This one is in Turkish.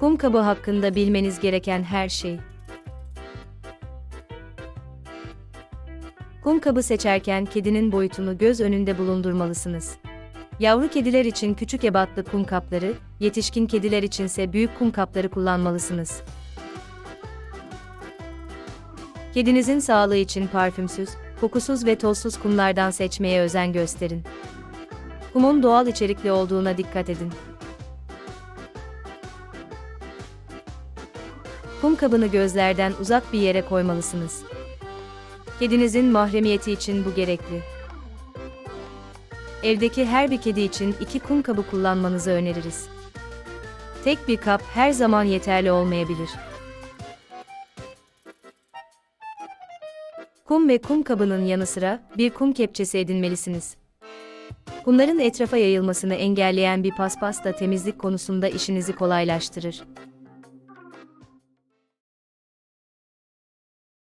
Kum kabı hakkında bilmeniz gereken her şey. Kum kabı seçerken kedinin boyutunu göz önünde bulundurmalısınız. Yavru kediler için küçük ebatlı kum kapları, yetişkin kediler içinse büyük kum kapları kullanmalısınız. Kedinizin sağlığı için parfümsüz, kokusuz ve tozsuz kumlardan seçmeye özen gösterin. Kumun doğal içerikli olduğuna dikkat edin. Kum kabını gözlerden uzak bir yere koymalısınız. Kedinizin mahremiyeti için bu gerekli. Evdeki her bir kedi için iki kum kabı kullanmanızı öneririz. Tek bir kap her zaman yeterli olmayabilir. Kum ve kum kabının yanı sıra bir kum kepçesi edinmelisiniz. Kumların etrafa yayılmasını engelleyen bir paspas da temizlik konusunda işinizi kolaylaştırır.